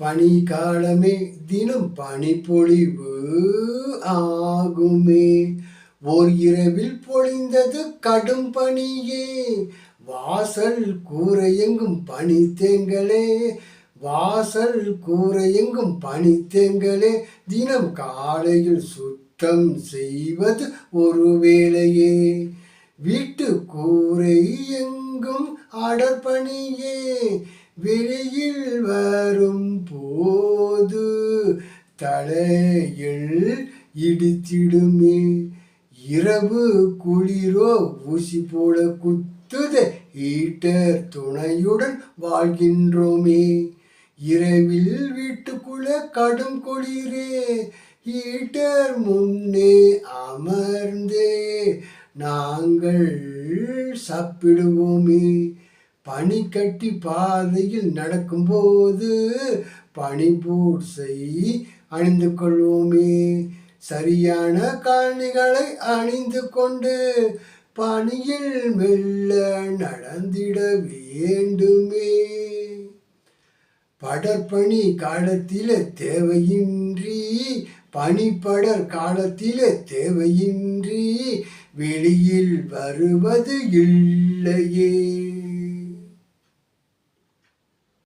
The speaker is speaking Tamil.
பனி காலமே தினம் பனிப்பொழிவு ஆகுமே. ஓர் இரவில் பொழிந்தது கடும் பனியே. வாசல் கூரையெங்கும் பனி தேங்களே வாசல் கூரையெங்கும் பனி தேங்களே தினம் காலையில் சுத்தம் செய்வது ஒரு வேளையே. வீட்டு கூரை வெளியில் வரும் போது தலையில் இடித்திடுமே. இரவு குளிரோ ஊசி போல குத்துது. ஹீட்டர் துணையுடன் வாழ்கின்றோமே. இரவில் வீட்டுக்குள்ள கடும் குளிரே. ஹீட்டர் முன்னே அமர்ந்தே. நாங்கள் சாப்பிடுவோமே. பனிக்கட்டி பாதையில் நடக்கும்போது பனிபூட்ஸை அணிந்து கொள்வோமே. சரியான காணிகளை அணிந்து கொண்டு பனியில் மெல்ல நடந்திட வேண்டுமே. படற்பணி காலத்தில் தேவையின்றி பனிப்படர் காலத்தில் தேவையின்றி வெளியில் வருவது இல்லையே.